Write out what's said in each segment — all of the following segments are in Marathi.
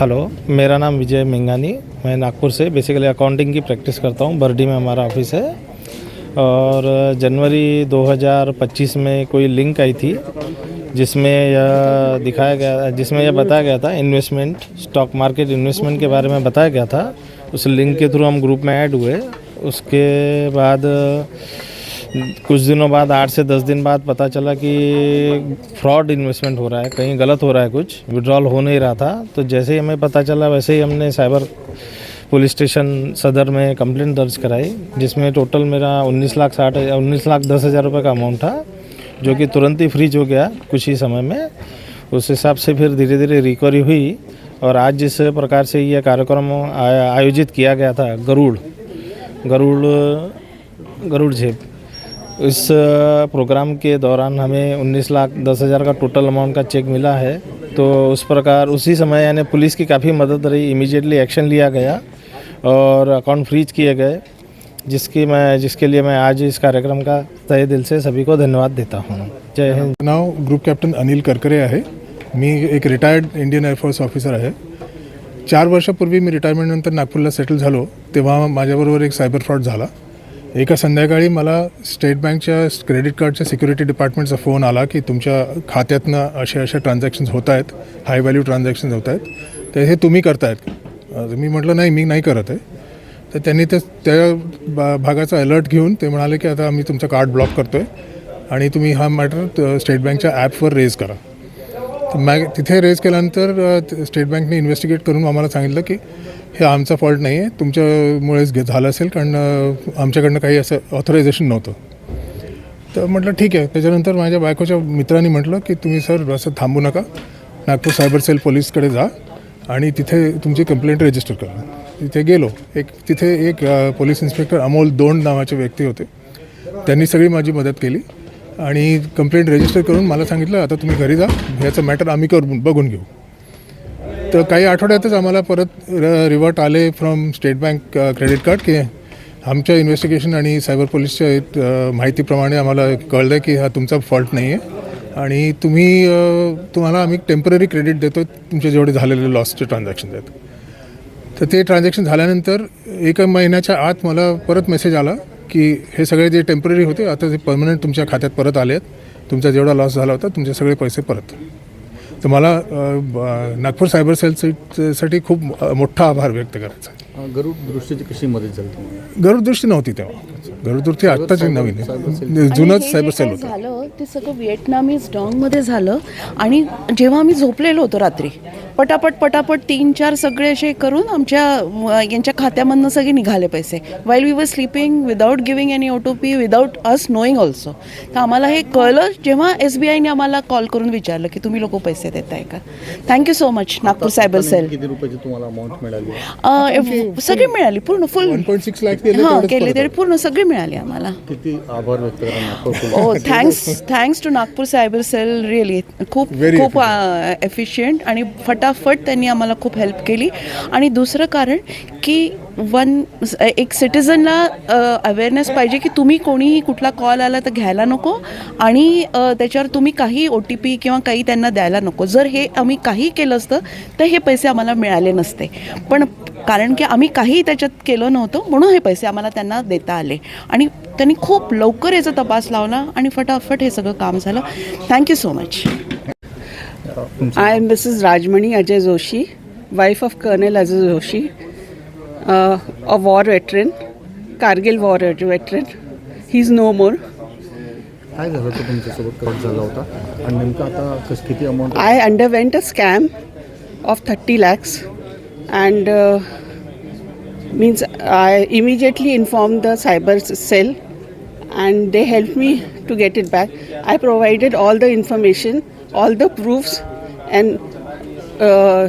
हेलो, मेरा नाम विजय मिंगानी, मैं नागपुर से बेसिकली अकाउंटिंग की प्रैक्टिस करता हूँ, बर्डी में हमारा ऑफ़िस है। और जनवरी 2025 में कोई लिंक आई थी, जिसमें यह दिखाया गया, जिसमें यह बताया गया था इन्वेस्टमेंट स्टॉक मार्केट इन्वेस्टमेंट के बारे में बताया गया था। उस लिंक के थ्रू हम ग्रुप में ऐड हुए। उसके बाद कुछ दिनों बाद, आठ से दस दिन बाद पता चला कि फ्रॉड इन्वेस्टमेंट हो रहा है, कहीं गलत हो रहा है कुछ विड्रॉल हो नहीं रहा था। तो जैसे ही हमें पता चला, वैसे ही हमने साइबर पुलिस स्टेशन सदर में कंप्लेंट दर्ज कराई, जिसमें टोटल मेरा उन्नीस लाख साठ, उन्नीस लाख दस हज़ार रुपये का अमाउंट था, जो कि तुरंत ही फ्रीज हो गया कुछ ही समय में। उस हिसाब से फिर धीरे धीरे रिकवरी हुई और आज जिस प्रकार से यह कार्यक्रम आयोजित किया गया था, गरुड़ गरुड़ गरुड़ झेप। इस प्रोग्राम के दौरान हमें 19 लाख दस हज़ार का टोटल अमाउंट का चेक मिला है। तो उस प्रकार उसी समय यानी पुलिस की काफ़ी मदद रही इमीडिएटली एक्शन लिया गया और अकाउंट फ्रीज किए गए, जिसकी मैं, जिसके लिए मैं आज इस कार्यक्रम का तय दिल से सभी को धन्यवाद देता हूँ। जय हिंद। नाव ग्रुप कॅप्टन अनिल करकरे आहे मी एक रिटायर्ड इंडियन एअरफोर्स ऑफिसर आहे चार वर्षापूर्वी मी रिटायरमेंटनंतर नागपूरला सेटल झालो, तेव्हा माझ्याबरोबर एक सायबर फ्रॉड झाला। एका संध्याकाळी मला स्टेट बँकच्या क्रेडिट कार्डच्या सिक्युरिटी डिपार्टमेंटचा फोन आला की तुमच्या खात्यातनं असे असे ट्रान्झॅक्शन्स होत आहेत हाय व्हॅल्यू ट्रान्झॅक्शन्स होत आहेत. तर हे तुम्ही करतायत. मी म्हटलं नाही मी नाही करत आहे. तर त्यांनी ते त्या भागाचा अलर्ट घेऊन ते म्हणाले की आता आम्ही तुमचं कार्ड ब्लॉक करतो आहे आणि तुम्ही हा मॅटर स्टेट बँकच्या ॲपवर रेज करा. तर मॅग तिथे रेज केल्यानंतर स्टेट बँकने इन्व्हेस्टिगेट करून आम्हाला सांगितलं की हे आमचा फॉल्ट नाही आहे. तुमच्यामुळेच घे- झालं असेल कारण आमच्याकडनं काही असं ऑथरायझेशन नव्हतं. तर म्हटलं ठीक आहे. त्याच्यानंतर माझ्या बायकोच्या मित्रांनी म्हटलं की तुम्ही सर असं थांबू नका. नागपूर सायबर सेल पोलीसकडे जा आणि तिथे तुमची कंप्लेंट रजिस्टर करा. तिथे गेलो. एक तिथे एक पोलीस इन्स्पेक्टर अमोल दोंड नावाचे व्यक्ती होते. त्यांनी सगळी माझी मदत केली आणि कंप्लेंट रजिस्टर करून मला सांगितलं आता तुम्ही घरी जा. ह्याचं मॅटर आम्ही करून बघून घेऊ. तर काही आठवड्यातच आम्हाला परत रिवर्ट आले from State Bank credit card की आमच्या इन्व्हेस्टिगेशन आणि सायबर पोलीसच्या uh, माहितीप्रमाणे आम्हाला कळलं की हा तुमचा फॉल्ट नाही आहे आणि तुम्ही uh, तुम्हाला आम्ही टेंपररी क्रेडिट देतो तुमचे जेवढे झालेले लॉसचे ट्रान्झॅक्शन आहेत. तर ते ट्रान्झॅक्शन झाल्यानंतर एका महिन्याच्या आत मला परत मेसेज आला की हे सगळे जे टेंपररी होते आता ते परमनंट तुमच्या खात्यात परत आले आहेत तुमचा जेवढा लॉस झाला होता तुमचे सगळे पैसे परत. तर मला नागपूर सायबर सेल साठी खूप मोठा आभार व्यक्त करायचा आहे. गरुड दृष्टीची कशी मदत झाली तुम्हाला? गरुदृष्टी नव्हती तेव्हा. गरुदृष्टी आत्ताची नवीन आहे. जुनंच सायबर हे सेल होतं. झालं ते सगळं व्हिएटनामीज डॉंगमध्ये झालं आणि जेव्हा आम्ही झोपलेलो होतो रात्री पटापट पटापट तीन चार सगळे असे करून आमच्या यांच्या खात्यामधनं सगळे निघाले पैसे. While we were sleeping without giving any O T P without us knowing also तर आम्हाला हे कळलं जेव्हा एस बी आयने आम्हाला कॉल करून विचारलं की तुम्ही लोक पैसे देत आहे का thank you so much Nagpur cyber cell. किती रुपयाची तुम्हाला अमाऊंट मिळाली? अ, सगळी मिळाली पूर्ण फुल हां केले तरी पूर्ण सगळी मिळाली आम्हाला. किती आभार व्यक्त करा नागपूर पोलीस. हो thanks thanks to Nagpur cyber cell really खूप खूप एफिशियंट आणि फटाफट त्यांनी आम्हाला खूप हेल्प केली. आणि दुसरं कारण की वन एक सिटिझनला अवेअरनेस पाहिजे की तुम्ही कोणीही कुठला कॉल आला तर घ्यायला नको आणि त्याच्यावर तुम्ही काही ओ टी पी किंवा काही त्यांना द्यायला नको. जर हे आम्ही काही केलं असतं तर हे पैसे आम्हाला मिळाले नसते. पण कारण की आम्ही काही त्याच्यात केलं नव्हतं म्हणून हे पैसे आम्हाला त्यांना देता आले. आणि त्यांनी खूप लवकर याचा तपास लावला आणि फटाफट हे सगळं काम झालं. Thank you so much I am Mrs. Rajmani Ajay Joshi, wife of Colonel Ajay Joshi, uh, a war veteran, Kargil war veteran. He's no more. काय झालं होतं तुमच्यासोबत करत झाला होता आणि नेमकं आता कस किती amount I underwent a scam of 30 lakhs and uh, means I immediately informed the cyber cell and they helped me to get it back. I provided all the information, all the proofs and uh,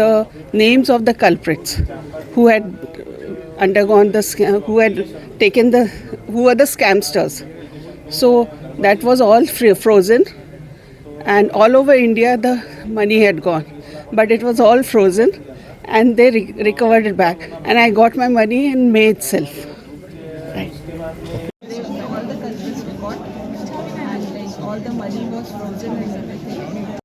the names of the culprits who had undergone the who had taken the who were the scamsters. So that was all free, frozen, and all over India the money had gone, but it was all frozen, and they re- recovered it back. And I got my money in May itself. Right. All the money was frozen